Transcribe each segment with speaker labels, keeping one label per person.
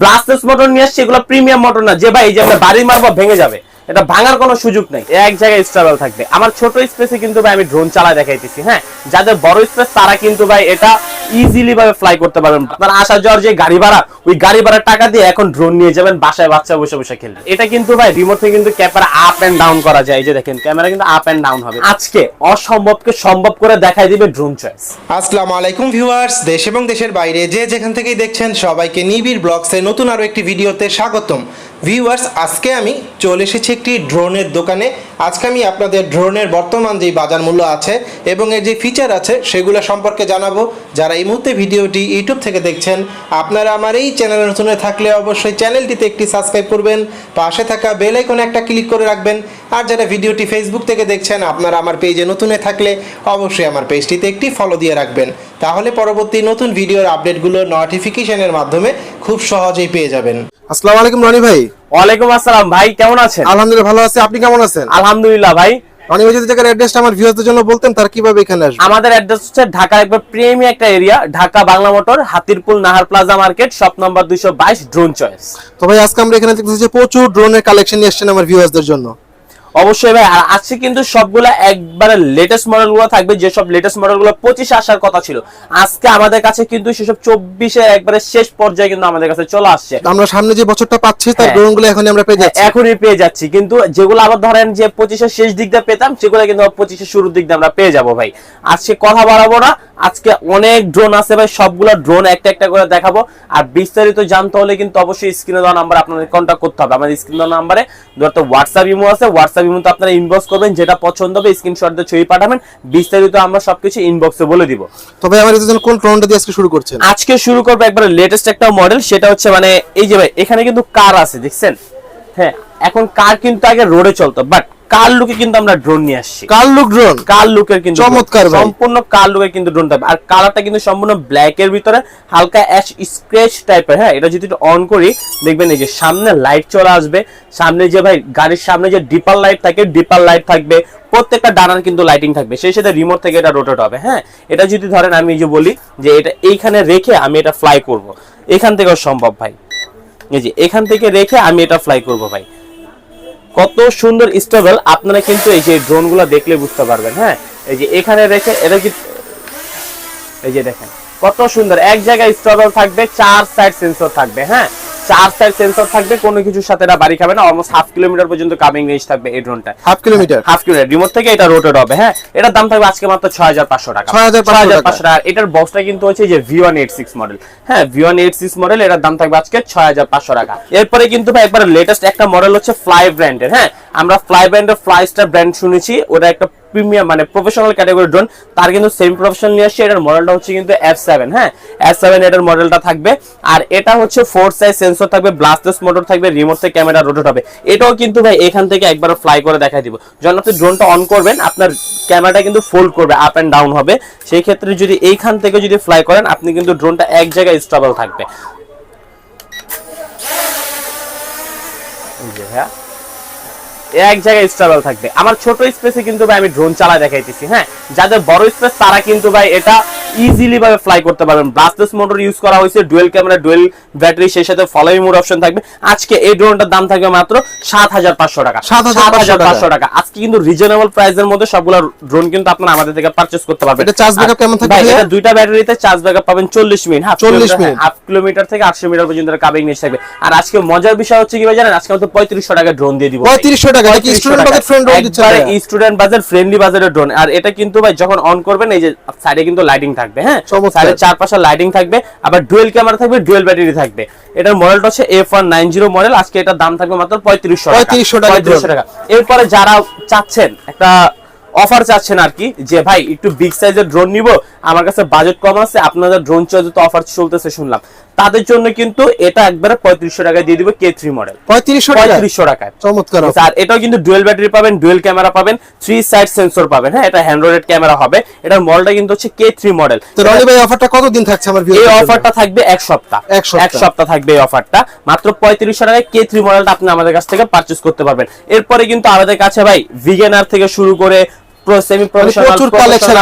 Speaker 1: ব্লাস্টেস motor নিয়ে আসছে, এগুলো প্রিমিয়াম মোটর না। যে ভাই, এই যে আমরা বাড়ি মারবো ভেঙে যাবে। এটা ভাঙার কোনো সুযোগ নেই। এক জায়গায় স্টেবল থাকবে। আমার ছোট স্পেসে কিন্তু ভাই আমি ড্রোন চালায় দেখাইতেছি হ্যাঁ? যাদের বড় স্পেস তারা কিন্তু ভাই এটা ইজিলি ভাবে ফ্লাই করতে পারবেন। আপনার আসা যাওয়ার যে গাড়ি ভাড়া ওই গাড়ি ভাড়ার টাকা দিয়ে এখন ড্রোন নিয়ে যাবেন বাসায় বাচ্চা বসে বসে খেলবে। এটা কিন্তু ভাই রিমোট থেকে কিন্তু ক্যামেরা আপ এন্ড ডাউন করা যায় এই যে দেখেন ক্যামেরা কিন্তু আপ এন্ড ডাউন হবে। আজকে অসম্ভবকে সম্ভব করে দেখাই দিবে ড্রোন চয়েস
Speaker 2: আসসালামু আলাইকুম ভিউয়ার্স দেশ এবং দেশের বাইরে যে যেখান থেকেই দেখছেন সবাইকে নিবিড় ব্লগসের নতুন আরও একটি ভিডিওতে স্বাগতম। ভিউয়ার্স আজকে আমি চলে এসেছি একটি ড্রোনের দোকানে। আজকে আমি আপনাদের ড্রোনের বর্তমান যেই বাজার মূল্য আছে এবং এর যে ফিচার আছে, সেগুলো সম্পর্কে জানাব। যারা এই মুহূর্তে ভিডিওটি ইউটিউব থেকে দেখছেন, আপনারা আমার এই চ্যানেলে নতুন থাকলে অবশ্যই চ্যানেলটিতে একটি সাবস্ক্রাইব করবেন। পাশে থাকা বেল আইকনে একটা ক্লিক করে রাখবেন। আর যারা ভিডিওটি ফেসবুক থেকে দেখছেন, আপনারা আমার পেজে নতুন থাকলে অবশ্যই আমার পেজটিতে একটি ফলো দিয়ে রাখবেন। তাহলে পরবর্তী নতুন ভিডিওর আপডেটগুলো নোটিফিকেশনের মাধ্যমে খুব সহজেই পেয়ে যাবেন।
Speaker 3: আসসালামু আলাইকুম রনি ভাই।
Speaker 1: ওয়ালাইকুম আসসালাম ভাই কেমন আছেন?
Speaker 3: আলহামদুলিল্লাহ ভালো আছি। আপনি কেমন আছেন?
Speaker 1: আলহামদুলিল্লাহ ভাই।
Speaker 3: রনি ভাই যদি জায়গার অ্যাড্রেসটা আমার ভিউয়ারদের জন্য বলতেন তার কীভাবে এখানে আসবে?
Speaker 1: আমাদের অ্যাড্রেস হচ্ছে ঢাকার একবার প্রেমি একটা area Dhaka Bangla motor Hatirpul Nahar plaza market shop number দুইশো বাইশ ড্রোন চয়েস
Speaker 3: তো ভাই আজকে আমরা এখানে দেখতেছি যে প্রচুর ড্রোনের কালেকশন নিয়ে এসেছেন আমার ভিউয়ারদের জন্য।
Speaker 1: অবশ্যই ভাই আর আজকে কিন্তু সবগুলা একবারে লেটেস্ট মডেলগুলো থাকবে যেসব লেটেস্ট মডেলগুলো পঁচিশে আসার কথা ছিল। আজকে আমাদের কাছে কিন্তু সেসব চব্বিশে একবারে শেষ পর্যায়ে কিন্তু আমাদের কাছে চলে আসছে।
Speaker 3: আমরা সামনে যে বছরটা পাচ্ছি তার
Speaker 1: হ্যাঁ।
Speaker 3: ড্রোনগুলো এখন আমরা পেয়ে যাচ্ছি।
Speaker 1: এখনই পেয়ে যাচ্ছি। কিন্তু যেগুলো আবার ধরেন যে পঁচিশের শেষ দিক দিয়ে পেতাম সেগুলো কিন্তু পঁচিশের শুরুর দিক দিয়ে আমরা পেয়ে যাব ভাই। আজকে কথা বাড়াবো না। আজকে অনেক ড্রোন আছে ভাই সবগুলো ড্রোন একটা একটা করে দেখাবো। আর বিস্তারিত জানতে হলে কিন্তু অবশ্যই স্ক্রিনে দেওয়া নাম্বার আপনাদের কন্ট্যাক্ট করতে হবে। আমাদের স্ক্রিনে দেওয়া নাম্বারে ধরতে হোয়াটসঅ্যাপ ইমো আছে হোয়াটসঅ্যাপ ইমোতে আপনারা ইনবক্স করবেন যেটা পছন্দ হবে স্ক্রিনশট দিয়ে ছবি পাঠাবেন বিস্তারিত আমরা সবকিছু ইনবক্সে বলে দিব।
Speaker 3: তবে আমার কোন ড্রোনটা দিয়ে আজকে শুরু করছেন?
Speaker 1: আজকে শুরু করব একবার লেটেস্ট একটা মডেল সেটা হচ্ছে মানে এই যে ভাই এখানে কিন্তু কার আছে দেখছেন? হ্যাঁ এখন কার কিন্তু আগে রোডে চলতো বাট কার লুকে কিন্তু আমরা ড্রোন নিয়ে আসছি।
Speaker 3: কার লুক ড্রোন
Speaker 1: কার লুকের কিন্তু
Speaker 3: চমৎকার
Speaker 1: সম্পূর্ণ কার লুকের কিন্তু ড্রোন থাকবে। আর কালারটা কিন্তু সম্পূর্ণ ব্ল্যাক এর ভিতরে হালকা অ্যাশ স্ক্র্যাচ টাইপের হ্যাঁ? এটা যদি অন করি দেখবেন এই যে সামনে লাইট চলে আসবে। সামনে যে ভাই গাড়ির সামনে যে ডিপার লাইট থাকে ডিপার লাইট থাকবে। প্রত্যেকটা ডানার কিন্তু লাইটিং থাকবে। সেই সাথে রিমোট থেকে এটা রোটেট হবে হ্যাঁ? এটা যদি ধরেন আমি যে বলি যে এটা এইখানে রেখে আমি এটা ফ্লাই করব। এখান থেকেও সম্ভব ভাই। এই যে এখান থেকে রেখে আমি এটা ফ্লাই করব ভাই। কত সুন্দর স্টেবল আপনারা কিন্তু এই যে ড্রোনগুলো দেখলে বুঝতে পারবেন হ্যাঁ? এই যে এখানে রেখে এটা কি এই যে দেখেন। কত সুন্দর। এক জায়গায় স্টেবল থাকবে চার সাইড সেন্সর থাকবে হ্যাঁ? চার সাইড সেন্সর থাকবে কোনো কিছুর সাথে এটা বাড়ি খাবে না অলমোস্ট হাফ কিলোমিটার পর্যন্ত কামিং রেঞ্জ থাকবে এই ড্রোনটা
Speaker 3: half kilometre
Speaker 1: half kilometre remote থেকে এটা রোটেট হবে হ্যাঁ? এটার দাম থাকবে আজকে মাত্র ছয় হাজার পাঁচশো টাকা।
Speaker 3: 6,500 টাকা।
Speaker 1: টাকা। এটার বক্সটা কিন্তু হচ্ছে যে V one eight six model হ্যাঁ V one eight six model এটার দাম থাকবে আজকে ছয় হাজার পাঁচশো টাকা। এরপরে কিন্তু ভাই একবার লেটেস্ট একটা মডেল হচ্ছে ফ্লাই ব্র্যান্ডের হ্যাঁ? আমরা ফ্লাই ব্র্যান্ডের ফ্লাই স্টার ব্র্যান্ড শুনেছি ওটা একটা প্রিমিয়াম মানে প্রফেশনাল ক্যাটাগরি ড্রোন তার কিন্তু সেম প্রফেশনাল নিয়ে আসছে, এটার মডেলটা হচ্ছে কিন্তু এফ সেভেন হ্যাঁ? এফ সেভেন এটার মডেলটা থাকবে, আর এটা হচ্ছে ফোর সাইজ সেন্সর থাকবে ব্লাস্টেস মোটর থাকবে রিমোট থেকে ক্যামেরা রোটেট হবে। এটাও কিন্তু ভাই এখান থেকে একবার ফ্লাই করে দেখাই দিব। যখন আপনি ড্রোনটা অন করবেন, আপনার ক্যামেরাটা কিন্তু ফোল্ড করবে আপ অ্যান্ড ডাউন হবে। সেই ক্ষেত্রে যদি এইখান থেকে যদি ফ্লাই করেন, আপনি কিন্তু ড্রোনটা এক জায়গায় স্টেবল থাকবে। এই যে হ্যাঁ এক জায়গায় স্টেবল থাকবে। আমার ছোট স্পেসে কিন্তু ভাই আমি ড্রোন চালা দেখাইতেছি হ্যাঁ? যাদের বড় স্পেস তারা কিন্তু ভাই এটা ইজিলি ভাবে ফ্লাই করতে পারবেন। ব্লাস্টেস মোটর ইউজ করা হয়েছে ডুয়েল ক্যামেরা ডুয়েল ব্যাটারি সেই সাথে ফলোইং মোড অপশন থাকবে। আজকে এই ড্রোনটার দাম থাকবে মাত্র সাত হাজার পাঁচশো টাকা।
Speaker 3: 7,500
Speaker 1: পাঁচশো টাকা। আজকে কিন্তু রিজনেবল প্রাইসের মধ্যে সবগুলো ড্রোন কিন্তু আপনারা আমাদের থেকে পারচেস করতে পারবেন।
Speaker 3: এটা charge backup কেমন থাকবে
Speaker 1: এটা দুইটা ব্যাটারিতে চার্জ ব্যাকআপ পাবেন চল্লিশ মিনিট হ্যাঁ?
Speaker 3: 40 মিনিট।
Speaker 1: হাফ কিলোমিটার থেকে আটশো মিটার পর্যন্ত কাবিং নিয়ে থাকবে। আর আজকে মজার বিষয় হচ্ছে কি ভাই জানেন? আজকে তো পঁয়ত্রিশশো টাকা ড্রোন দিয়ে দিব। ভাই।
Speaker 3: 3500 টাকা, এটা কি
Speaker 1: 3500
Speaker 3: student
Speaker 1: টাকা।
Speaker 3: budget friend
Speaker 1: একবারে স্টুডেন্ট বাজার ফ্রেন্ডলি বাজারের ড্রোন আর এটা কিন্তু ভাই যখন অন করবেন এই যে সাইডে কিন্তু লাইটিং থাকবে হ্যাঁ? সাইডে চার লাইটিং থাকবে আবার ডুয়েল ক্যামেরা থাকবে ডুয়েল ব্যাটারি থাকবে। এটার মডেলটা হচ্ছে F one nine zero model আজকে এটার দাম থাকবে মাত্র পঁয়ত্রিশশো
Speaker 3: 3500 টাকা
Speaker 1: পঁয়ত্রিশশো টাকা। এরপরে যারা চাচ্ছেন একটা অফার চাচ্ছেন আর কি যে ভাই একটু বিগ সাইজের ড্রোন নিব আমার কাছে বাজেট কম আছে আপনাদের ড্রোন চয়েস তো অফার চলতেছে শুনলাম। তাদের জন্য কিন্তু এটা একবারে পঁয়ত্রিশশো টাকায় দিয়ে দিবে কে থ্রি মডেল
Speaker 3: 3500 টাকা
Speaker 1: পঁয়ত্রিশশো টাকায়।
Speaker 3: চমৎকার।
Speaker 1: আর এটাও কিন্তু ডুয়েল ব্যাটারি পাবেন ডুয়েল ক্যামেরা পাবেন থ্রি সাইড সেন্সর পাবেন। হ্যাঁ এটা হ্যান্ড রোডেড ক্যামেরা হবে। এটার মডেলটা কিন্তু হচ্ছে কে থ্রি মডেল
Speaker 3: তো রনি ভাই অফারটা কতদিন থাকছে আমার
Speaker 1: এই অফারটা থাকবে এক সপ্তাহ।
Speaker 3: এক সপ্তাহ।
Speaker 1: থাকবে এই অফারটা মাত্র পঁয়ত্রিশশো টাকায় কে থ্রি মডেলটা আপনি আমাদের কাছ থেকে পারচেস করতে পারবেন। এরপরে কিন্তু আমাদের কাছে ভাই ভিগেনার থেকে শুরু করে
Speaker 3: collection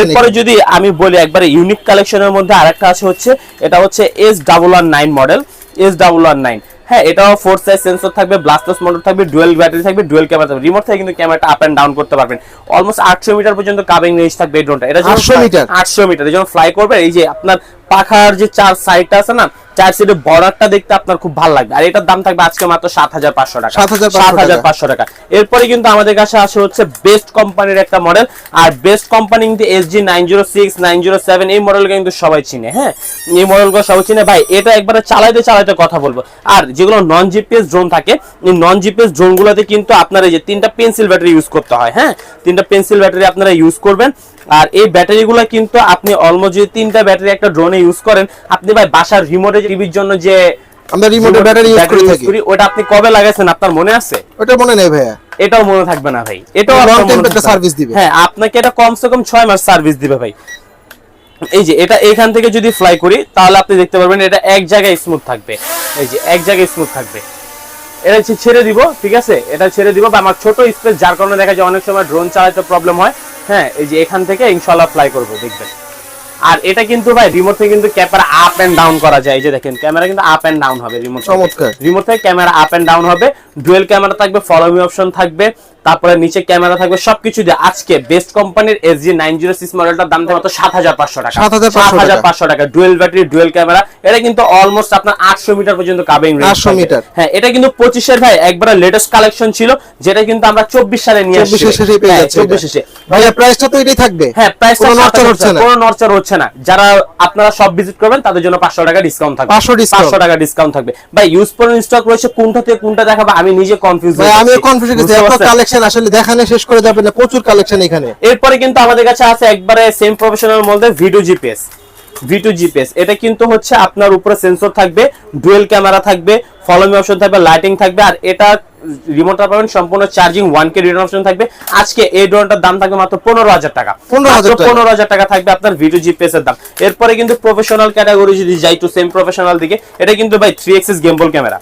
Speaker 1: এরপরে যদি আমি বলি একবারে ইউনিক কালেকশনের মধ্যে আরেকটা আছে হচ্ছে এটা হচ্ছে S double one nine model S double one nine হ্যাঁ এটাও ফোর সাইজ সেন্সর থাকবে ব্লাস্টাস মোটর থাকবে ডুয়েল ব্যাটারি থাকবে ডুয়েল ক্যামেরা থাকবে। রিমোট থেকে কিন্তু ক্যামেরাটা আপ এন্ড ডাউন করতে পারবেন। অলমোস্ট আটশো মিটার পর্যন্ত কাবিং রেঞ্জ থাকবে এই ড্রোনটা এটা
Speaker 3: 800 মিটার?
Speaker 1: আটশো মিটার। যখন ফ্লাই করবে এই যে আপনার পাখার যে চার সাইডটা আছে না চার সাইডে বর্ডারটা দেখতে আপনার খুব ভালো লাগবে। আর এটার দাম থাকবে আজকে মাত্র সাত হাজার পাঁচশো টাকা। সাত হাজার পাঁচশো টাকা। এরপরে কিন্তু আমাদের কাছে আসে হচ্ছে বেস্ট কোম্পানির একটা মডেল আর বেস্ট কোম্পানি কিন্তু S G nine zero six nine zero seven এই মডেল কিন্তু সবাই চিনে হ্যাঁ? এই মডেলগুলো সবাই চিনে। ভাই এটা একবারে চালাইতে চালাইতে কথা বলব। আর যেগুলো নন জিপিএস ড্রোন থাকে এই নন জিপিএস ড্রোনগুলোতে কিন্তু আপনার এই যে তিনটা পেন্সিল ব্যাটারি ইউজ করতে হয় হ্যাঁ? তিনটা পেন্সিল ব্যাটারি আপনারা ইউজ করবেন। আর এই ব্যাটারিগুলো কিন্তু আপনি অলমোস্ট যদি তিনটা ব্যাটারি একটা ড্রোনে ইউজ করেন আপনি ভাই বাসার রিমোটে টিভির জন্য যে
Speaker 3: আমরা রিমোটের ব্যাটারি ইউজ করে থাকি।
Speaker 1: ওটা আপনি কবে লাগাইছেন আপনার মনে আছে?
Speaker 3: ওটা মনে নেই ভাইয়া।
Speaker 1: এটাও মনে থাকবে না ভাই। এটাও
Speaker 3: time
Speaker 1: মনে
Speaker 3: একটা service দিবে।
Speaker 1: হ্যাঁ আপনাকে এটা কমসে কম ছয় মাস সার্ভিস দিবে ভাই। এই যে এটা এখান থেকে যদি ফ্লাই করি তাহলে আপনি দেখতে পারবেন এটা এক জায়গায় স্মুথ থাকবে। এই যে এক জায়গায় স্মুথ থাকবে। এটা ছেড়ে দিব ঠিক আছে? এটা ছেড়ে দিব বা আমার ছোট স্পেস যার কারণে দেখা যায় অনেক সময় ড্রোন চালাতে প্রবলেম হয়। হ্যাঁ এই যে এখান থেকে ইনশাল্লাহ ফ্লাই করব দেখবেন। আর এটা কিন্তু ভাই রিমোট থেকে কিন্তু ক্যামেরা আপ এন্ড ডাউন করা যায়। এই যে দেখেন ক্যামেরা কিন্তু আপ এন্ড ডাউন হবে রিমোট
Speaker 3: চমৎকার।
Speaker 1: রিমোট থেকে ক্যামেরা আপ এন্ড ডাউন হবে। ডুয়েল ক্যামেরা থাকবে ফলো মি অপশন থাকবে। তারপরে নিচে ক্যামেরা থাকবে সবকিছু দিয়ে। আজকে বেস্ট কোম্পানির S G nine zero six মডেলটার দাম মাত্র সাত হাজার পাঁচশো টাকা।
Speaker 3: 7,500 টাকা।
Speaker 1: পাঁচশো টাকা। ডুয়েল ব্যাটারি ডুয়েল ক্যামেরা এটা কিন্তু অলমোস্ট আপনার আটশো মিটার পর্যন্ত কাবিং
Speaker 3: 800 মিটার।
Speaker 1: হ্যাঁ এটা কিন্তু পঁচিশের ভাই একবার লেটেস্ট কালেকশন ছিল যেটা কিন্তু আমরা চব্বিশ সালে নিয়ে আসছি
Speaker 3: 24 শেষেই পেয়ে যাচ্ছে
Speaker 1: চব্বিশ। শেষে।
Speaker 3: ভাইয়া প্রাইসটা তো এটাই থাকবে।
Speaker 1: হ্যাঁ প্রাইস
Speaker 3: কোনো নড়চড় হচ্ছে না।
Speaker 1: কোনো নড়চড় হচ্ছে না। যারা আপনারা সব ভিজিট করবেন তাদের জন্য পাঁচশো টাকা ডিসকাউন্ট থাকবে।
Speaker 3: 500
Speaker 1: পাঁচশো টাকা ডিসকাউন্ট থাকবে। ভাই ইউজ পরিমাণ স্টক রয়েছে কোনটা থেকে কোনটা দেখাবো আমি নিজে কনফিউজ
Speaker 3: আমিও কনফিউজ গেছি। এত কালেকশন আসলে দেখানে শেষ করে যাবে না প্রচুর কালেকশন এখানে।
Speaker 1: এরপরে কিন্তু আমাদের কাছে আছে একবারে সেম প্রফেশনাল মধ্যে video GPS V two GPS এটা কিন্তু হচ্ছে আপনার উপরে সেন্সর থাকবে ডুয়েল ক্যামেরা থাকবে ফলোমি অপশন থাকবে লাইটিং থাকবে আর এটা রিমোটটা পাবেন সম্পূর্ণ charging one K return option থাকবে। আজকে এই ড্রোনটার দাম থাকবে মাত্র পনেরো হাজার টাকা।
Speaker 3: 15,000 টাকা।
Speaker 1: পনেরো হাজার টাকা থাকবে আপনার ভিডিও জিপিএস এর দাম। এরপরে কিন্তু প্রফেশনাল ক্যাটাগরি যদি যাই টু সেম প্রফেশনাল দিকে এটা কিন্তু ভাই three axis gimbal camera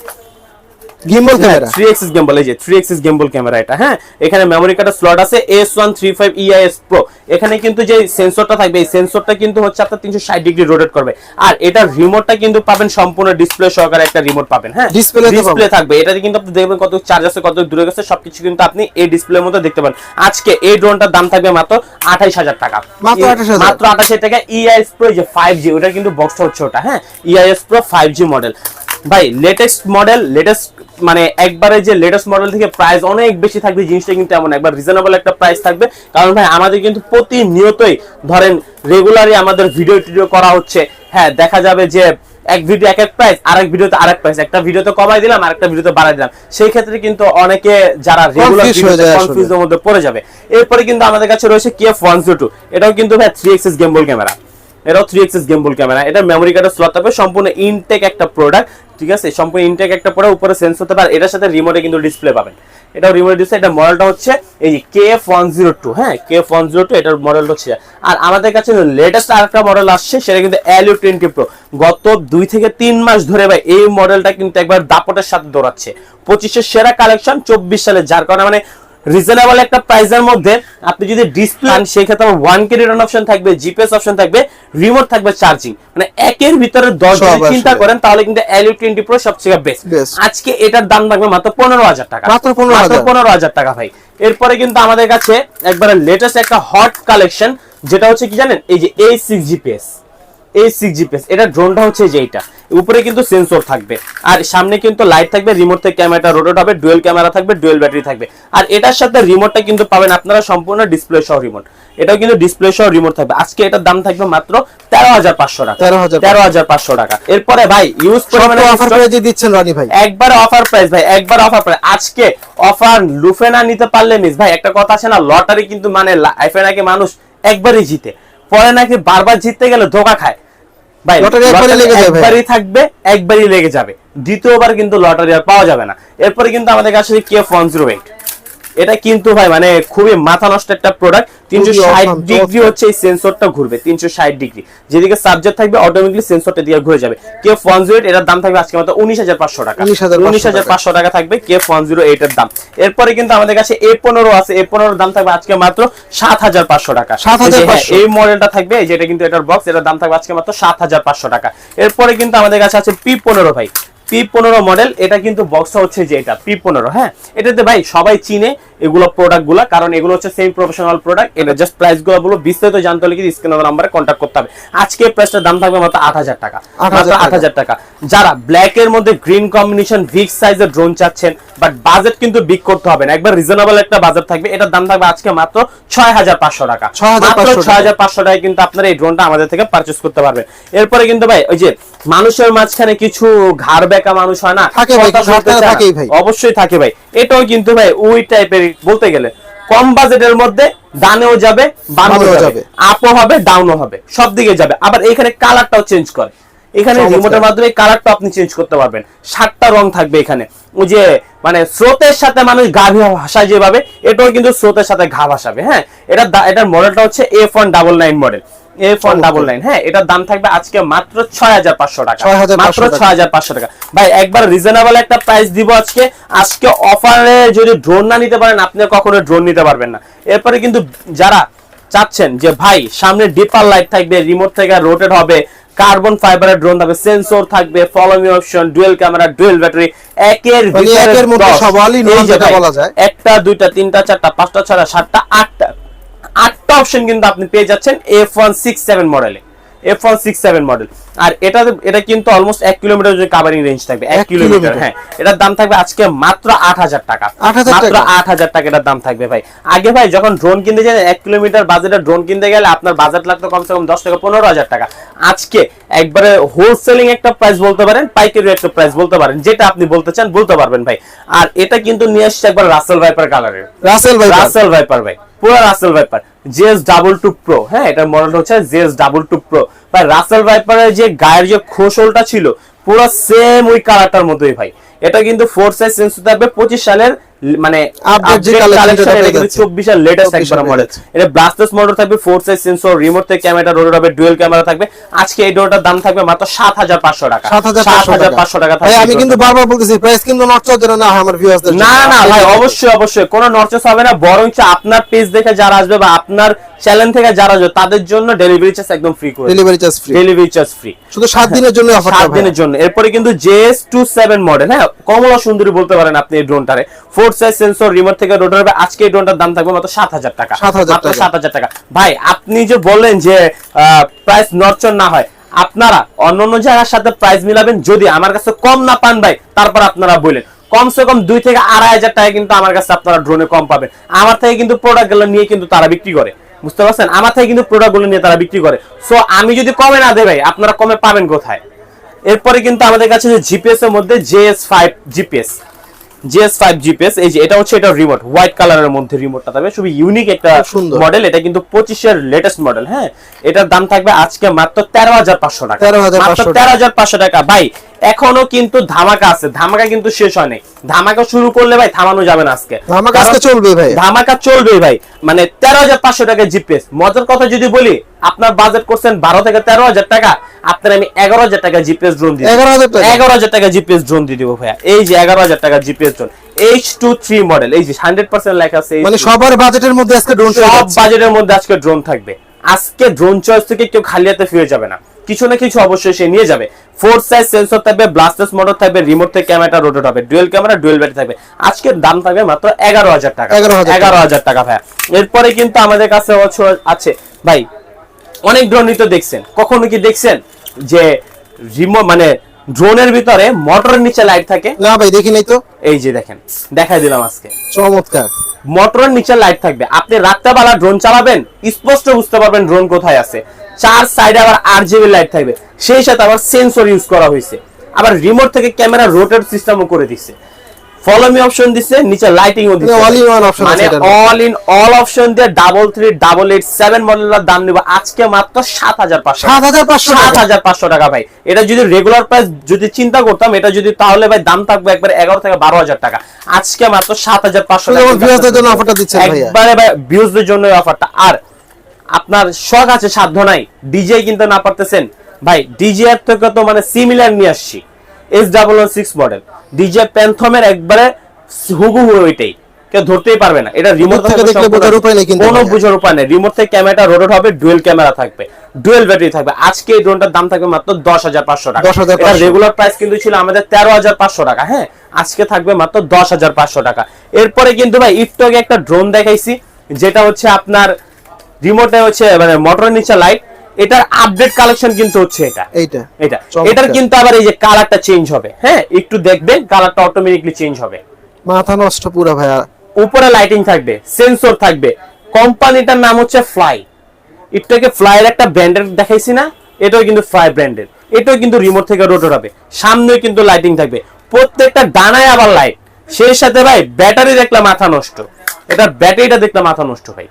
Speaker 3: gimbal camera
Speaker 1: three axis gimbal এই যে থ্রি এক্সিস গেম্বল ক্যামেরা এটা হ্যাঁ? এখানে মেমোরি কার্ডের স্লট আছে S one three five EIS pro এখানে কিন্তু যে সেন্সরটা থাকবে এই সেন্সরটা কিন্তু হচ্ছে আপনার তিনশো ষাট ডিগ্রি রোটেট করবে। আর এটার রিমোটটা কিন্তু পাবেন সম্পূর্ণ ডিসপ্লে সহকারে একটা রিমোট পাবেন হ্যাঁ?
Speaker 3: তে
Speaker 1: ডিসপ্লে থাকবে। এটাতে কিন্তু আপনি দেখবেন কত চার্জ আছে কত দূরে গেছে সবকিছু কিন্তু আপনি এই ডিসপ্লের মধ্যে দেখতে পান আজকে এই ড্রোনটার দাম থাকবে মাত্র আঠাইশ হাজার টাকা।
Speaker 3: মাত্র 28,000
Speaker 1: মাত্র আঠাশ হাজার টাকা ইআইএস প্রো যে ফাইভ জি ওটা কিন্তু বক্সটা হচ্ছে ওটা হ্যাঁ? প্রো ফাইভ জি মডেল ভাই লেটেস্ট মডেল লেটেস্ট মানে একবারে যে লেটেস্ট মডেল থেকে প্রাইস অনেক বেশি থাকবে জিনিসটা কিন্তু এমন একবার রিজনেবল একটা প্রাইস থাকবে। কারণ ভাই আমাদের কিন্তু প্রতিনিয়তই ধরেন রেগুলারই আমাদের ভিডিও টিডিও করা হচ্ছে। হ্যাঁ দেখা যাবে যে এক ভিডিও এক এক প্রাইস আরেক ভিডিওতে আরেক প্রাইস একটা ভিডিওতে কমাই দিলাম আরেকটা ভিডিওতে বাড়াই দিলাম। সেই ক্ষেত্রে কিন্তু অনেকে যারা রেগুলার কনফিউজের মধ্যে পড়ে যাবে। এরপরে কিন্তু আমাদের কাছে রয়েছে কেএফ ওয়ান জিরো টু এটাও কিন্তু ভাই থ্রি এক্সিস গেমবল ক্যামেরা এটাও থ্রি এক্সিস গেমবল ক্যামেরা এটা মেমোরি কার্ডের স্লট থাকবে, সম্পূর্ণ ইনটেক একটা প্রোডাক্ট ঠিক আছে? সম্পূর্ণ ইনটেক একটা প্রোডাক্ট উপরে সেন্স হতে পারে এটার সাথে রিমোটে কিন্তু ডিসপ্লে পাবেন। এটাও রিমোট ডিসপ্লে এটা মডেলটা হচ্ছে এই যে K F one zero two হ্যাঁ? K F one zero two এটার মডেল হচ্ছে। আর আমাদের কাছে লেটেস্ট আরেকটা মডেল আসছে, সেটা কিন্তু অ্যালিও টোয়েন্টি প্রো গত দুই থেকে তিন মাস ধরে ভাই, এই মডেলটা কিন্তু একবার দাপটের সাথে দৌড়াচ্ছে। পঁচিশের সেরা কালেকশন চব্বিশ সালে, যার কারণে মানে রিজনেবল একটা প্রাইসের মধ্যে আপনি যদি ডিসপ্লে আন সেই ক্ষেত্রে ওয়ান কে রিটার্ন অপশন থাকবে জিপিএস অপশন থাকবে রিমোট থাকবে চার্জিং মানে একের ভিতরে দশ যদি চিন্তা করেন তাহলে কিন্তু এলিও টোয়েন্টি প্রো সবচেয়ে বেস্ট আজকে এটার দাম থাকবে মাত্র পনেরো হাজার টাকা।
Speaker 3: মাত্র 15,000
Speaker 1: পনেরো হাজার টাকা ভাই। এরপরে কিন্তু আমাদের কাছে একবারে লেটেস্ট একটা হট কালেকশন যেটা হচ্ছে কি জানেন? এই যে এই সিক্স জিপিএস এই সিক্স জিপিএস এটা ড্রোনটা হচ্ছে যে এইটা। উপরে কিন্তু সেন্সর থাকবে। আর সামনে কিন্তু লাইট থাকবে রিমোট থেকে ক্যামেরাটা রোটেট হবে ডুয়েল ক্যামেরা থাকবে ডুয়েল ব্যাটারি থাকবে। আর এটার সাথে রিমোটটা কিন্তু পাবেন আপনারা সম্পূর্ণ ডিসপ্লে সহ রিমোট এটাও কিন্তু ডিসপ্লে সহ রিমোট থাকবে। আজকে এটার দাম থাকবে মাত্র তেরো হাজার পাঁচশো টাকা।
Speaker 3: 13,500
Speaker 1: তেরো হাজার পাঁচশো টাকা। এরপরে ভাই ইউজ
Speaker 3: অফার যে দিচ্ছেন রানি ভাই।
Speaker 1: একবার অফার প্রাইস ভাই একবার অফার প্রাইস আজকে অফার লুফে না নিতে পারলে মিস ভাই একটা কথা আছে না লটারি কিন্তু মানে লাইফে নাকি মানুষ একবারই জিতে। পরে নাকি বারবার জিততে গেলে ধোকা খায়। ভাই।
Speaker 3: একবারই
Speaker 1: থাকবে একবারই লেগে যাবে। দ্বিতীয়বার কিন্তু লটারি আর পাওয়া যাবে না। এরপরে কিন্তু আমাদের কাছে কে ফোন জিরো এইট এটা কিন্তু ভাই মানে খুবই মাথা নষ্ট একটা প্রোডাক্ট তিনশো ষাট ডিগ্রি হচ্ছে এই সেন্সরটা ঘুরবে তিনশো ষাট ডিগ্রি। যেদিকে সাবজেক্ট থাকবে অটোমেটিকলি সেন্সরটা দিয়ে ঘুরে যাবে। কে ওয়ান জিরো এটার দাম থাকবে আজকে মাত্র উনিশ হাজার পাঁচশো টাকা। উনিশ হাজার পাঁচশো টাকা। থাকবে কে ফোন জিরো এইটার দাম। এরপরে কিন্তু আমাদের কাছে এ পনেরো আছে। এ পনেরোর দাম থাকবে আজকে মাত্র সাত হাজার পাঁচশো টাকা।
Speaker 3: 7,500
Speaker 1: এই যে হ্যাঁ, এই মডেলটা থাকবে এই যেটা কিন্তু এটার বক্স এটার দাম থাকবে আজকে মাত্র সাত হাজার পাঁচশো টাকা। এরপরে কিন্তু আমাদের কাছে আছে পি পনেরো ভাই। পি পনেরো মডেল এটা কিন্তু বক্সটা হচ্ছে যে এটা পি পনেরো হ্যাঁ? এটাতে ভাই সবাই চিনে এগুলো প্রোডাক্টগুলা কারণ এগুলো হচ্ছে সেম প্রফেশনাল প্রোডাক্ট এটা জাস্ট প্রাইসগুলো বলো বিস্তারিত জানতে হলে কিন্তু স্ক্রিন নাম্বারে কন্ট্যাক্ট করতে হবে। আজকে প্রাইসটার দাম থাকবে মাত্র আট হাজার টাকা। মাত্র আট হাজার টাকা। যারা ব্ল্যাক এর মধ্যে গ্রিন কম্বিনেশন ভিক্স সাইজের ড্রোন চাচ্ছেন বাট বাজেট কিন্তু বিগ করতে হবে না। একবার রিজনেবল একটা বাজেট থাকবে এটার দাম থাকবে আজকে মাত্র ছয় হাজার পাঁচশো টাকা।
Speaker 3: 6,500
Speaker 1: মাত্র ছয় হাজার পাঁচশো টাকায় কিন্তু আপনারা এই ড্রোনটা আমাদের থেকে পারচেস করতে পারবেন। এরপরে কিন্তু ভাই ওই যে মানুষের মাঝখানে কিছু ঘাড় বেঁকা মানুষ হয় না।
Speaker 3: থাকে ভাই। থাকেই ভাই।
Speaker 1: অবশ্যই থাকে ভাই। এটাও কিন্তু ভাই ওই টাইপের বলতে গেলে কম বাজেটের মধ্যে ডানেও যাবে বামেও
Speaker 3: বামেও
Speaker 1: যাবে। আপও হবে ডাউনও হবে সব দিকে যাবে। আবার এখানে কালারটাও চেঞ্জ করে। এখানে। রিমোটের মাধ্যমে কালারটা আপনি চেঞ্জ করতে পারবেন। সাতটা রং থাকবে এখানে। ওই যে মানে স্রোতের সাথে মানুষ গা ভাসায় যেভাবে এটাও কিন্তু স্রোতের সাথে ঘা ভাসাবে হ্যাঁ? এটা এটার মডেলটা হচ্ছে F one double nine model double nine হ্যাঁ এটার দাম থাকবে আজকে মাত্র ছয় হাজার পাঁচশো টাকা। মাত্র ছয় হাজার পাঁচশো টাকা। ভাই একবার রিজনেবল একটা প্রাইস দিব আজকে। আজকে অফারে যদি ড্রোন না নিতে পারেন আপনি কখনো ড্রোন নিতে পারবেন না। এরপরে কিন্তু যারা চাচ্ছেন যে ভাই সামনে ডিপার লাইট থাকবে রিমোট থেকে রোটেট হবে কার্বন ফাইবারের ড্রোন থাকবে সেন্সর থাকবে follow me option dual camera dual battery একের
Speaker 3: মানে
Speaker 1: ভিতরে। একটা দুইটা তিনটা চারটা পাঁচটা ছয়টা সাতটা আটটা। অপশন কিন্তু আপনি পেয়ে যাচ্ছেন এফ ওয়ান সিক্স সেভেন মডেলে F one six seven model আর এটা এটা কিন্তু অলমোস্ট এক কিলোমিটার কাভারিং রেঞ্জ থাকবে এক কিলোমিটার। হ্যাঁ। এটার দাম থাকবে আজকে মাত্র আট হাজার টাকা। মাত্র? আট হাজার টাকা এটার দাম থাকবে ভাই। আগে ভাই যখন ড্রোন কিনতে যান এক কিলোমিটার বাজেটের ড্রোন কিনতে গেলে আপনার বাজেট লাগতো কমসে কম দশ থেকে পনেরো হাজার টাকা। আজকে একবারে হোলসেলিং একটা প্রাইস বলতে পারেন পাইকারি একটা প্রাইস বলতে পারেন যেটা আপনি বলতে চান বলতে পারবেন ভাই। আর এটা কিন্তু নিয়ে আসছে একবার রাসেল ভাইপার কালারের
Speaker 3: রাসেল ভাই
Speaker 1: রাসেল ভাইপার ভাই। পুরো Russell viper GS double two pro হ্যাঁ এটার মডেলটা হচ্ছে জিএস ডাবল টু প্রো বা রাসেল ভাইপারের যে গায়ের যে খোসলটা ছিল, পুরো সেম ওই কালারটার মতোই ভাই। এটা কিন্তু ফোর সাইজ সেন্সর থাকবে, পঁচিশ সালের মানে
Speaker 3: যাচ্ছে।
Speaker 1: চব্বিশের লেটেস্ট একবার মডেল এটা ব্লাস্টার্স মডেল থাকবে ফোর সাইজ সেন্সর রিমোট থেকে ক্যামেরা রোড হবে ডুয়েল ক্যামেরা থাকবে। আজকে এই ডোরটার দাম থাকবে মাত্র সাত হাজার পাঁচশো টাকা।
Speaker 3: 7500
Speaker 1: পাঁচশো টাকা। থাকবে
Speaker 3: আমি কিন্তু বারবার বলতেছি প্রাইস কিন্তু নষ্ট না আমার
Speaker 1: না না ভাই অবশ্যই অবশ্যই কোনো নরচেস হবে না। বরঞ্চ আপনার পেজ দেখে যারা আসবে বা আপনার চ্যানেল থেকে যারা আসবে তাদের জন্য ডেলিভারি চার্জ একদম ফ্রি করে
Speaker 3: delivery charge free
Speaker 1: delivery charge free
Speaker 3: শুধু সাত দিনের জন্য
Speaker 1: সাত দিনের জন্য। এরপরে কিন্তু জেএস টু সেভেন মডেল হ্যাঁ কমলা সুন্দরী বলতে পারেন আপনি এই ড্রোনটারে ফোর সাইজ সেন্সর রিমোট থেকে রোটার হবে। আজকে এই ড্রোনটার দাম থাকবে মাত্র সাত হাজার টাকা।
Speaker 3: 7,000
Speaker 1: মাত্র
Speaker 3: টাকা।
Speaker 1: ভাই আপনি যে বললেন যে প্রাইস নরচর না হয় আপনারা অন্য অন্য জায়গার সাথে প্রাইস মিলাবেন যদি আমার কাছে কম না পান ভাই তারপর আপনারা বলেন। কমসে কম দুই থেকে আড়াই হাজার টাকা কিন্তু আমার কাছে আপনারা ড্রোনে কম পাবেন। আমার থেকে কিন্তু প্রোডাক্টগুলো নিয়ে কিন্তু তারা বিক্রি করে। বুঝতে পারছেন? আমার থেকে কিন্তু প্রোডাক্টগুলো নিয়ে তারা বিক্রি করে। সো আমি যদি কমে না দেই ভাই আপনারা কমে পাবেন কোথায়? এরপরে কিন্তু আমাদের কাছে যে জিপিএস এর মধ্যে JS five GPS GS five GPS এই যে এটা হচ্ছে এটা রিমোট হোয়াইট কালারের মধ্যে রিমোটটা থাকবে খুবই ইউনিক একটা
Speaker 3: সুন্দর।
Speaker 1: মডেল এটা কিন্তু পঁচিশের লেটেস্ট মডেল হ্যাঁ এটার দাম থাকবে আজকে মাত্র তেরো হাজার পাঁচশো টাকা
Speaker 3: 13,500
Speaker 1: মাত্র
Speaker 3: টাকা।
Speaker 1: তেরো হাজার পাঁচশো টাকা ভাই এখনও কিন্তু ধামাকা আছে। ধামাকা কিন্তু শেষ হয় নাই। ধামাকা শুরু করলে ভাই থামানো যাবে না আজকে।
Speaker 3: ধামাকা আজকে চলবে ভাই।
Speaker 1: ধামাকা চলবে ভাই। মানে তেরো হাজার পাঁচশো টাকা জিপিএস। মজার কথা যদি বলি আপনার বাজেট করছেন বারো থেকে তেরো হাজার টাকা আপনার আমি এগারো হাজার টাকা জিপিএস ড্রোন দিই
Speaker 3: 11,000 টাকা?
Speaker 1: এগারো হাজার টাকা জিপিএস ড্রোন দিয়ে দিব ভাইয়া। এই যে এগারো হাজার টাকা GPS drone H two three model এই যে হান্ড্রেড পার্সেন্ট লেখা আছে
Speaker 3: মানে সবার বাজেটের মধ্যে আজকে ড্রোন
Speaker 1: সব বাজেটের মধ্যে আজকে ড্রোন থাকবে। আজকে ড্রোন চয়েস থেকে কেউ খালি হাতে ফিরে যাবে না। কিছু না কিছু অবশ্যই সে নিয়ে যাবে। ফোর সাইজ সেন্সর থাকবে ব্লাস্টার্স মোটর থাকবে রিমোট থেকে ক্যামেরা রোটেট হবে। ডুয়েল ক্যামেরা ডুয়েল ব্যাটারি থাকবে। আজকের দাম থাকবে মাত্র এগারো হাজার টাকা। এগারো হাজার টাকা। ভাইয়া। এরপরে কিন্তু আমাদের কাছে আছে। ভাই অনেক ড্রোনই তো দেখছেন। কখনো কি দেখছেন যে রিমো মানে ড্রোনের ভিতরে মোটরের নিচে লাইট থাকে?
Speaker 3: না ভাই দেখি নাই তো।
Speaker 1: এই যে দেখেন দেখাই দিলাম আজকে।
Speaker 3: চমৎকার।
Speaker 1: মোটরের নিচে লাইট থাকবে। আপনি রাত্রেবেলা ড্রোন চালাবেন স্পষ্ট বুঝতে পারবেন ড্রোন কোথায় আছে। চার সাইডে আবার আর জিবি লাইট থাকবে। সেই সাথে আবার সেন্সর ইউজ করা হয়েছে। আবার রিমোট থেকে ক্যামেরা রোটেট সিস্টেমও করে দিচ্ছে ফলো মি অপশন দিছে নিচে লাইটিং ও দিছে।
Speaker 3: all in one option
Speaker 1: মানে। অল ইন অল অপশন দিয়ে double three double eight seven মডেলের দাম নিব আজকে মাত্র সাত হাজার পাঁচশো
Speaker 3: সাত হাজার পাঁচশো
Speaker 1: সাত
Speaker 3: টাকা
Speaker 1: হাজার পাঁচশো টাকা ভাই। এটা যদি রেগুলার প্রাইস যদি চিন্তা করতাম এটা যদি তাহলে ভাই দাম থাকবে একবার এগারো থেকে বারো হাজার টাকা। আজকে মাত্র সাত হাজার পাঁচশো
Speaker 3: শুধু আমার viewers দের জন্য দিচ্ছেন ভাইয়া।
Speaker 1: একবারে ভাই ভিউজদের জন্য অফারটা আর আপনার শখ আছে সাধ্য নাই। ডিজে কিনতে না পারতেছেন ভাই ডিজে এর থেকে তো মানে সিমিলার নিয়ে আসছি। S double one six model DJ প্যান্থমের একবারে হুবু ওইটাই। কেউ ধরতেই পারবে না। এটা রিমোট
Speaker 3: থেকে দেখলে বোঝার উপায় নেই কিন্তু
Speaker 1: কোনো বোঝার উপায় নেই। রিমোট থেকে ক্যামেরাটা রোটেট হবে ডুয়েল ক্যামেরা থাকবে। ডুয়েল ব্যাটারি থাকবে। আজকে এই ড্রোনটার দাম থাকবে মাত্র দশ হাজার পাঁচশো টাকা।
Speaker 3: 10,500
Speaker 1: এটা রেগুলার প্রাইস কিন্তু ছিল আমাদের তেরো হাজার পাঁচশো টাকা। হ্যাঁ আজকে থাকবে মাত্র দশ হাজার পাঁচশো টাকা। এরপরে কিন্তু ভাই আগে একটা ড্রোন দেখাইছি। যেটা হচ্ছে আপনার রিমোটে হচ্ছে মানে মোটরের নিচে লাইট এটার আপডেট কালেকশন কিন্তু হচ্ছে এটা।
Speaker 3: এইটা
Speaker 1: এটা এটার কিন্তু আবার এই যে কালারটা চেঞ্জ হবে। হ্যাঁ একটু দেখবেন কালারটা অটোমেটিকলি চেঞ্জ হবে।
Speaker 3: মাথা নষ্ট পুরো ভাইয়া।
Speaker 1: উপরে লাইটিং থাকবে সেন্সর থাকবে। কোম্পানিটার নাম হচ্ছে ফ্লাই একটাকে ফ্লাইয়ের একটা ব্র্যান্ডের দেখাইছি না এটাও কিন্তু ফ্লাই ব্র্যান্ডের এটাও কিন্তু রিমোট থেকে রোটর হবে। সামনে কিন্তু লাইটিং থাকবে। প্রত্যেকটা ডানায় আবার লাইট সেই সাথে ভাই ব্যাটারি দেখলে মাথা নষ্ট। এটা ব্যাটারিটা দেখলে মাথা নষ্ট
Speaker 3: heavy।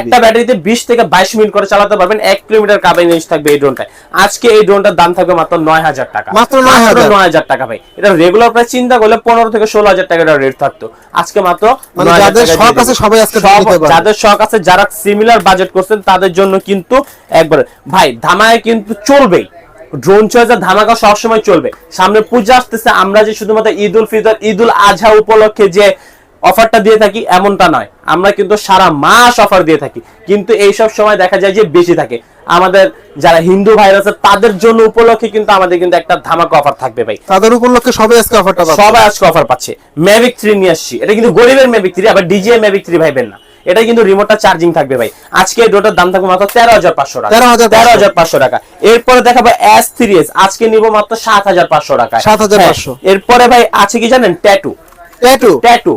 Speaker 1: একটা ব্যাটারিতে বিশ থেকে বাইশ মিনিট করে চালাতে পারবেন এক কিলোমিটার কাবাই রেঞ্জ থাকবে এই ড্রোনটায় আজকে এই ড্রোনটার দাম থাকবে মাত্র নয় হাজার টাকা।
Speaker 3: মাত্র 9,000
Speaker 1: নয় হাজার টাকা ভাই। এটা রেগুলার প্রাইস চিন্তা করলে পনেরো থেকে ষোলো হাজার টাকা রেট থাকতো। আজকে মাত্র
Speaker 3: মানে যাদের শখ আছে সবাই আজকে নিতে পারবে।
Speaker 1: যাদের শখ আছে যারা সিমিলার বাজেট করছেন তাদের জন্য কিন্তু একবার ভাই ধামায় কিন্তু চলবেই। ড্রোন চয়েসের ধামাকা সবসময় চলবে। সামনে পূজা আসতেছে আমরা যে শুধুমাত্র ঈদ উল ফিতর ঈদ উল আজহা উপলক্ষে যে অফারটা দিয়ে থাকি এমনটা নয়। আমরা কিন্তু সারা মাস অফার দিয়ে থাকি। কিন্তু এই সব সময় দেখা যায় যে বেশি থাকে। আমাদের যারা হিন্দু ভাইরা আছে তাদের জন্য উপলক্ষে কিন্তু আমাদের কিন্তু একটা ধামাকা অফার থাকবে ভাই।
Speaker 3: তাদের উপলক্ষে সবাই আজকে অফারটা
Speaker 1: সবাই আজকে অফার পাচ্ছে। ম্যাভিক থ্রি নিয়ে আসছি। এটা কিন্তু গরিবের ম্যাভিক থ্রি আবার ডিজে ম্যাভিক থ্রি ভাইবেন না। এটা কিন্তু রিমোটটা চার্জিং থাকবে ভাই। আজকে এই ডোটার দাম থাকবে মাত্র তেরো হাজার পাঁচশো টাকা।
Speaker 3: 13,500
Speaker 1: তেরো হাজার পাঁচশো টাকা। এরপরে দেখাবো এস থ্রি এস আজকে নিব মাত্র সাত হাজার পাঁচশো টাকা
Speaker 3: 7,500
Speaker 1: এরপরে ভাই আছে কি জানেন? ট্যাটু
Speaker 3: ট্যাটু
Speaker 1: ট্যাটু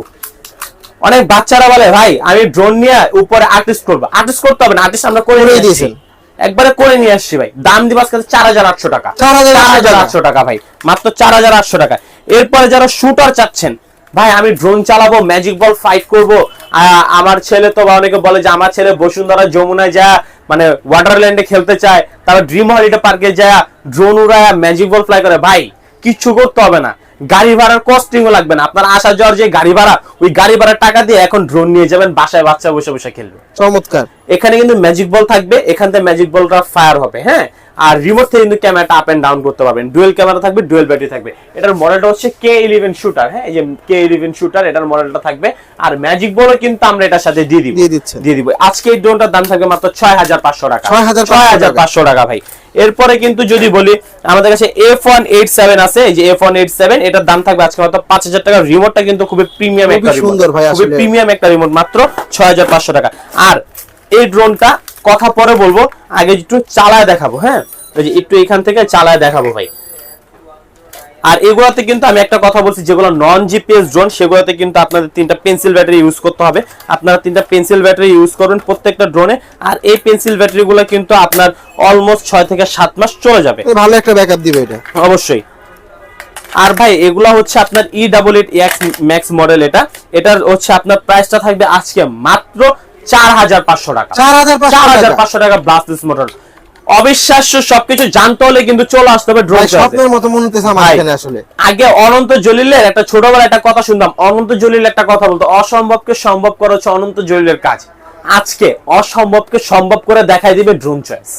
Speaker 1: অনেক বাচ্চারা বলে ভাই আমি ড্রোন নিয়ে উপরে আর্টিস্ট করব। আর্টিস্ট করতে হবে না আর্টিস্ট আমরা করে নিয়ে।
Speaker 3: দিয়েছেন।
Speaker 1: একবারে করে নিয়ে আসছি ভাই। দাম দিব আজকে চার হাজার আটশো টাকা।
Speaker 3: 4,800 টাকা।
Speaker 1: আটশো টাকা ভাই। মাত্র চার হাজার আটশো টাকা। এরপরে যারা শুটার চাচ্ছেন ভাই আমি ড্রোন চালাবো ম্যাজিক বল ফাইট করব। আমার ছেলে তো অনেকে বলে যে আমার ছেলে বসুন্ধরা যমুনায় যা মানে ওয়াটারল্যান্ডে খেলতে চায় তারপর ড্রিম হলিডে পার্কে যায় ড্রোন উড়ায় ম্যাজিক বল ফ্লাই করে। ভাই কিচ্ছু করতে হবে না। গাড়ি ভাড়ার কস্টিংও লাগবে না। আপনার আসা যাওয়ার যে গাড়ি ভাড়া ওই গাড়ি ভাড়ার টাকা দিয়ে এখন ড্রোন নিয়ে যাবেন বাসায় বাচ্চা বসে বসে খেলবে।
Speaker 3: চমৎকার।
Speaker 1: এখানে কিন্তু ম্যাজিক বল থাকবে এখান থেকে ম্যাজিক বলটা ফায়ার হবে হ্যাঁ? আর রিমোট থেকে কিন্তু ক্যামেরাটা আপ এন্ড ডাউন করতে পারবেন। ডুয়েল ক্যামেরা থাকবে ডুয়েল ব্যাটারি থাকবে। এটার মডেলটা হচ্ছে কে ইলেভেন শুটার হ্যাঁ? এই যে কে ইলেভেন শুটার এটার মডেলটা থাকবে। আর ম্যাজিক বলও কিন্তু আমরা এটার সাথে দিয়ে দিব।
Speaker 3: দিয়ে
Speaker 1: দিব। আজকে এই ড্রোনটার দাম থাকবে মাত্র ছয় হাজার পাঁচশো টাকা।
Speaker 3: 6,500
Speaker 1: ছয় হাজার পাঁচশো টাকা ভাই। এরপরে কিন্তু যদি বলি আমাদের কাছে এফ ওয়ান এইট সেভেন আছে। এই যে এফ ওয়ান এইট সেভেন এটার দাম থাকবে আজকে মাত্র পাঁচ হাজার টাকা। রিমোটটা কিন্তু খুবই প্রিমিয়াম একটা রিমোট
Speaker 3: সুন্দর ভাই
Speaker 1: খুবই প্রিমিয়াম একটা রিমোট মাত্র ছয় হাজার পাঁচশো টাকা। আর এই ড্রোনটা কথা পরে বলব আগে একটু চালায় দেখাবো হ্যাঁ? ওই যে একটু এখান থেকে চালায় দেখাবো ভাই। আর এগুলোতে কিন্তু আমি একটা কথা বলছি যেগুলো নন জিপিএস ড্রোন সেগুলোতে কিন্তু আপনাদের তিনটা পেন্সিল ব্যাটারি ইউজ করতে হবে। আপনারা তিনটা পেন্সিল ব্যাটারি ইউজ করবেন প্রত্যেকটা ড্রোনে আর এই পেন্সিল ব্যাটারিগুলো কিন্তু আপনার অলমোস্ট ছয় থেকে সাত মাস চলে যাবে।
Speaker 3: ভালো একটা ব্যাকআপ দিবে এটা।
Speaker 1: অবশ্যই। আর ভাই এগুলা হচ্ছে আপনার E double eight X max model এটা। এটার হচ্ছে আপনার প্রাইসটা থাকবে আজকে মাত্র চার হাজার পাঁচশো টাকা।
Speaker 3: 4,500
Speaker 1: চার হাজার
Speaker 3: টাকা।
Speaker 1: পাঁচশো টাকা ব্লাস্টলেস মোটর অবিশ্বাস্য সবকিছু জানতে হলে কিন্তু চলে আসতে হবে ড্রোন
Speaker 3: স্বপ্নের মতো মনে আমার এখানে আসলে।
Speaker 1: আগে অনন্ত জলিলের একটা ছোটবেলা একটা কথা শুনতাম অনন্ত জলিল একটা কথা বলতো অসম্ভবকে সম্ভব করা হচ্ছে অনন্ত জলিলের কাজ। আজকে অসম্ভবকে সম্ভব করে দেখাই দিবে ড্রোন চয়েস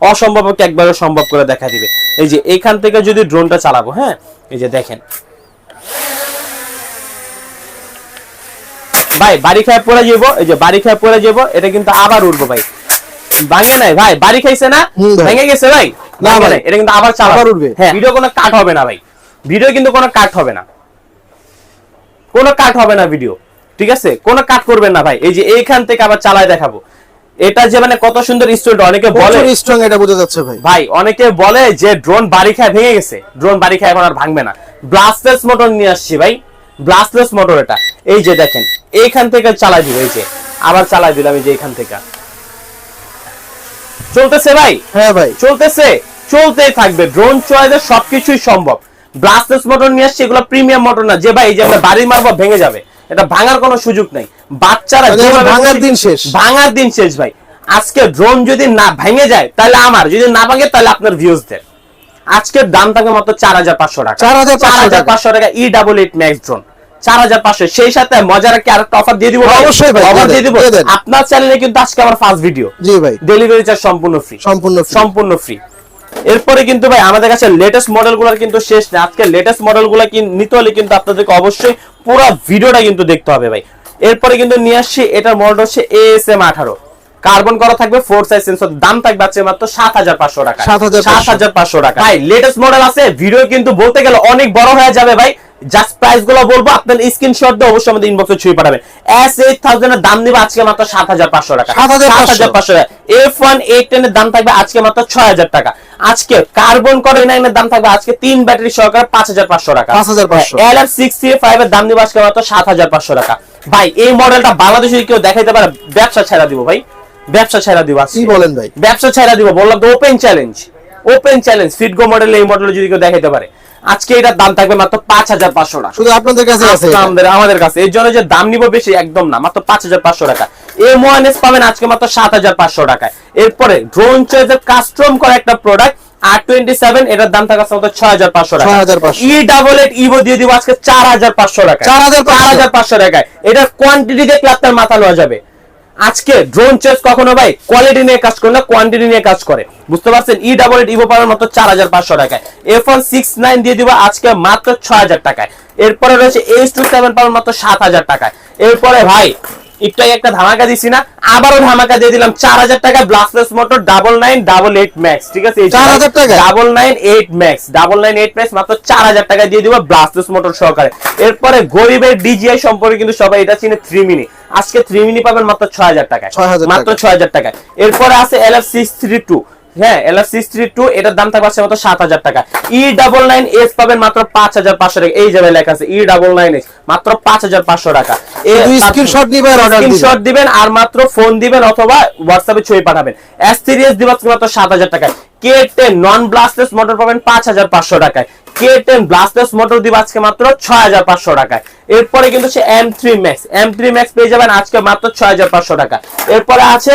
Speaker 1: অসম্ভবকে একবারে সম্ভব করে দেখা দিবে। এই যে এখান থেকে যদি ড্রোনটা চালাবো হ্যাঁ? এই যে দেখেন ভাই বাড়ি খায় পড়ে যাব এই যে বাড়ি খায় পড়ে যাব এটা কিন্তু আবার উঠবো ভাই। ভাঙে নাই ভাই বাড়ি খাইছে না? ভেঙে গেছে ভাই?
Speaker 3: না ভাই।
Speaker 1: এটা কিন্তু আবার চালাবো।
Speaker 3: আবার উঠবে।
Speaker 1: হ্যাঁ ভিডিও কোনো কাট হবে না ভাই। ভিডিও কিন্তু কোনো কাট হবে না। কোনো কাট হবে না ভিডিও ঠিক আছে? কোনো কাট করবেন না ভাই। এই যে এইখান থেকে আবার চালায় দেখাবো। এটা যে মানে কত সুন্দর স্টুডেন্ট অনেকে বলে
Speaker 3: স্ট্রং এটা বোঝা যাচ্ছে ভাই।
Speaker 1: ভাই অনেকে বলে যে ড্রোন বাড়ি খায় ভেঙে গেছে। ড্রোন বাড়ি খায় এখন আর ভাঙবে না। ব্লাস্টলেস মোটর নিয়ে আসছি ভাই। ব্লাস্টলেস মোটর এটা। এই যে দেখেন এইখান থেকে চালাই দিব এই যে। আবার চালাই দিলাম এই যে এইখান থেকে। চলতেছে ভাই?
Speaker 3: হ্যাঁ ভাই।
Speaker 1: চলতেছে? চলতেই থাকবে। ড্রোন চয়েসে সবকিছুই সম্ভব। ব্লাস্টেস মোটর নিয়ে আসছে এগুলো প্রিমিয়াম মোটর না। যে ভাই এই যে আমরা বাড়ি মারবো ভেঙে যাবে। এটা ভাঙার কোনো সুযোগ নাই। বাচ্চারা
Speaker 3: ভাঙার দিন শেষ।
Speaker 1: ভাঙার দিন শেষ ভাই। আজকে ড্রোন যদি না ভেঙে যায় তাহলে আমার। যদি না ভাঙে তাহলে আপনার ভিউজ দেন আজকের দাম থাকবে মাত্র চার হাজার পাঁচশো টাকা।
Speaker 3: 4,500
Speaker 1: চার হাজার পাঁচশো টাকা E double eight max drone চার হাজার পাঁচশো। সেই সাথে মজার কি অফার দিয়ে দিব
Speaker 3: অবশ্যই ভাই,
Speaker 1: অফার
Speaker 3: দিয়ে
Speaker 1: দিয়ে দিব। আপনার চ্যানেলে কিন্তু আজকে আমার ফার্স্ট ভিডিও
Speaker 3: জি ভাই।
Speaker 1: ডেলিভারি চার্জ সম্পূর্ণ ফ্রি
Speaker 3: সম্পূর্ণ
Speaker 1: সম্পূর্ণ ফ্রি এরপরে কিন্তু ভাই আমাদের কাছে লেটেস্ট মডেলগুলোর কিন্তু শেষ না আজকে লেটেস্ট মডেলগুলো নিতে হলে কিন্তু আপনাদেরকে অবশ্যই পুরো ভিডিওটা কিন্তু দেখতে হবে ভাই। এরপরে কিন্তু নিয়ে আসছি এটার মডেল হচ্ছে এস এম আঠারো। কার্বন করা থাকবে ফোর সাইজ সেন্সর দাম থাকবে আছে মাত্র সাত হাজার পাঁচশো টাকা।
Speaker 3: 7,500
Speaker 1: সাত হাজার পাঁচশো টাকা। ভাই লেটেস্ট মডেল আছে ভিডিও কিন্তু বলতে গেলে অনেক বড় হয়ে যাবে ভাই। জাস্ট প্রাইসগুলো বলব আপনার স্ক্রিনশট দিয়ে অবশ্যই আমাদের ইনবক্সে ছুঁয়ে পাঠাবেন। এস এইট থাউজেন্ড এর দাম নিবে আজকে মাত্র সাত হাজার পাঁচশো টাকা।
Speaker 3: 7,500
Speaker 1: পাঁচশো। টাকা। এফ ওয়ান এইট টেন এর দাম থাকবে আজকে মাত্র ছয় হাজার টাকা। আজকে কার্বন করে এর দাম থাকবে আজকে তিন ব্যাটারি সহকারে পাঁচ হাজার পাঁচশো টাকা।
Speaker 3: 5,500
Speaker 1: L R six three five এর দাম নিবে আজকে মাত্র সাত হাজার পাঁচশো টাকা। ভাই এই মডেলটা বাংলাদেশে কেউ দেখাইতে পারে ব্যবসা ছেড়া দিব ভাই। ব্যবসা ছেড়া দিব।
Speaker 3: কি বলেন ভাই?
Speaker 1: ব্যবসা ছেড়া দিব বললাম তো ওপেন চ্যালেঞ্জ ওপেন চ্যালেঞ্জ ফিটগো মডেল এই মডেল যদি কেউ দেখাইতে পারে। আজকে এটার দাম থাকবে মাত্র পাঁচ হাজার পাঁচশো টাকা।
Speaker 3: শুধু আপনাদের কাছে আছে
Speaker 1: আমাদের আমাদের কাছে। এর জন্য যে দাম নিব বেশি একদম না মাত্র পাঁচ হাজার পাঁচশো টাকা। এম ওয়ান এস পাবেন আজকে মাত্র সাত হাজার পাঁচশো টাকায়। এরপরে ড্রোন চয়েসের কাস্টম করা একটা প্রোডাক্ট আর টোয়েন্টি সেভেন এটার দাম থাকা মাত্র ছয় হাজার পাঁচশো টাকা।
Speaker 3: 6,500
Speaker 1: ই ডাবল এইট ইভো দিয়ে দিব আজকে চার হাজার পাঁচশো টাকা
Speaker 3: 4,500
Speaker 1: চার হাজার পাঁচশো টাকায়। এটার কোয়ান্টিটি দেখলে আপনার মাথা নেওয়া যাবে। আজকে ড্রোন চেস কখনো ভাই কোয়ালিটি নিয়ে কাজ করে না কোয়ান্টিটি নিয়ে কাজ করে। বুঝতে পারছেন? E double eight Evo power মাত্র চার হাজার পাঁচশো টাকায়। এফ ওয়ান সিক্স নাইন দিয়ে দিব আজকে মাত্র ছয় হাজার টাকায়। এরপরে রয়েছে এইচ টু সেভেন পাওয়ার মাত্র সাত হাজার টাকায়। এরপরে ভাই একটু একটা ধামাকা দিছি না আবারও ধামাকা দিয়ে দিলাম চার হাজার টাকা brushless motor double nine double eight max ঠিক আছে?
Speaker 3: 4,000 টাকায়?
Speaker 1: Double nine eight max double nine eight max মাত্র চার হাজার টাকা দিয়ে দিব ব্লাস্টলেস মোটর সহকারে। এরপরে গরিবের ডিজিআই সম্পর্কে কিন্তু সবাই এটা চিনে থ্রি মিনি আজকে থ্রি মিনি পাবেন মাত্র ছয় হাজার টাকায়। মাত্র ছয় হাজার টাকায়। এরপরে আছে L F six three two হ্যাঁ L F six three two এটার দাম থাকবে আছে মাত্র সাত হাজার টাকা ই ডাবল নাইন এস পাবেন মাত্র পাঁচ হাজার পাঁচশো টাকা। এই যাবে লেখা আছে ই ডাবল নাইন এস মাত্র পাঁচ হাজার পাঁচশো টাকা।
Speaker 3: order দিবেন।
Speaker 1: স্ক্রিনশট দিবেন আর মাত্র ফোন দিবেন অথবা হোয়াটসঅ্যাপে ছবি পাঠাবেন। এস থ্রি এস দিবেন মাত্র সাত হাজার টাকায়। কে টেন নন ব্লাস্টলেস মোটর পাবেন পাঁচ হাজার পাঁচশো টাকায়। কে টেন ব্লাস্টলেস মোটর দিব আজকে মাত্র ছয় হাজার পাঁচশো টাকায়। এরপরে কিন্তু সে M three max M three max পেয়ে যাবেন আজকে মাত্র ছয় হাজার পাঁচশো টাকা। এরপরে আছে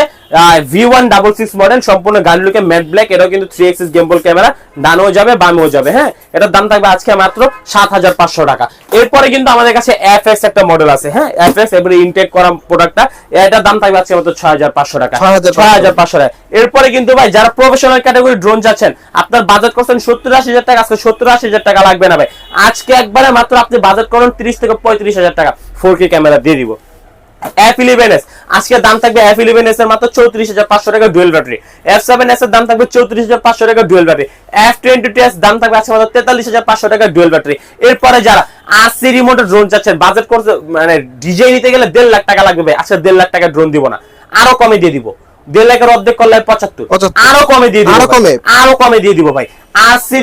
Speaker 1: V one double six model সম্পূর্ণ গাড়ি ম্যাট ব্ল্যাক এটাও কিন্তু থ্রি এক্সিস গেমবল ক্যামেরা ডানেও যাবে বামেও যাবে হ্যাঁ? এটার দাম থাকবে আজকে মাত্র সাত হাজার পাঁচশো টাকা। এরপরে কিন্তু আমাদের কাছে এফ এক্স একটা মডেল আছে হ্যাঁ? এফ এক্স এবারে ইনটেক করা প্রোডাক্টটা এটার দাম থাকবে আজকে মাত্র ছয় হাজার পাঁচশো টাকা। ছয় হাজার পাঁচশো টাকা। এরপরে কিন্তু ভাই যারা প্রফেশনাল ক্যাটাগরি ড্রোন যাচ্ছেন আপনার বাজেট করছেন সত্তর আশি হাজার টাকা আজকে সত্তর আশি হাজার টাকা লাগবে না ভাই। আজকে একবারে মাত্র আপনি বাজেট করুন তিরিশ থেকে পঁয়ত্রিশ হাজার টাকা। ফোর কে ক্যামেরা দিয়ে দিব। এফ ইলেভেন এস আজকে দাম থাকবে এফ ইলেভেন এস এর মাত্র চৌত্রিশ হাজার পাঁচশো টাকা dual battery F seven S এর দাম থাকবে চৌত্রিশ হাজার পাঁচশো টাকা dual battery F twenty two S দাম থাকবে আজকে মাত্র তেতাল্লিশ হাজার পাঁচশো টাকা ডুয়েল ব্যাটারি এরপরে যারা আশি রিমোটের ড্রোন চাচ্ছেন বাজেট করছে মানে ডিজে নিতে গেলে দেড় লাখ টাকা লাগবে আজকে দেড় লাখ টাকা ড্রোন দিব না। আরও কমে দিয়ে দিব। দেড় লাখের অর্ধেক করলে পঁচাত্তর। আরও কমে দিয়ে দিব আরও
Speaker 3: কমে?
Speaker 1: আরও কমে দিয়ে দিব ভাই।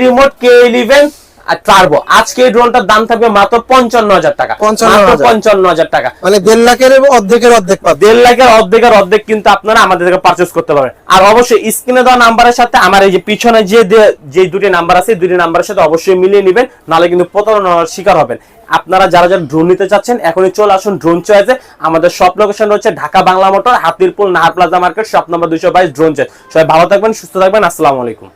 Speaker 1: Remote K eleven R turbo আজকে এই ড্রোনটার দাম থাকবে মাত্র পঞ্চান্ন হাজার টাকা। মাত্র পঞ্চান্ন হাজার টাকা।
Speaker 3: মানে দেড় লাখের অর্ধেকের অর্ধেক
Speaker 1: দেড় লাখের অর্ধেকের অর্ধেক কিন্তু আপনারা আমাদের থেকে পারচেস করতে পারবেন। আর অবশ্যই স্ক্রিনে দেওয়া নাম্বারের সাথে আমার এই যে পিছনে যে যে দুটি নাম্বার আছে দুটি নাম্বারের সাথে অবশ্যই মিলিয়ে নেবেন। নাহলে কিন্তু প্রতারণার শিকার হবেন। আপনারা যারা যারা ড্রোন নিতে চাচ্ছেন, এখনই চলে আসুন ড্রোন চয়েসে আমাদের সব লোকেশন রয়েছে Dhaka Bangla Motor, Hatirpool, Nahar plaza market shop number দুশো বাইশ ড্রোন চয়েস সবাই ভালো থাকবেন, সুস্থ থাকবেন, আসসালামু আলাইকুম।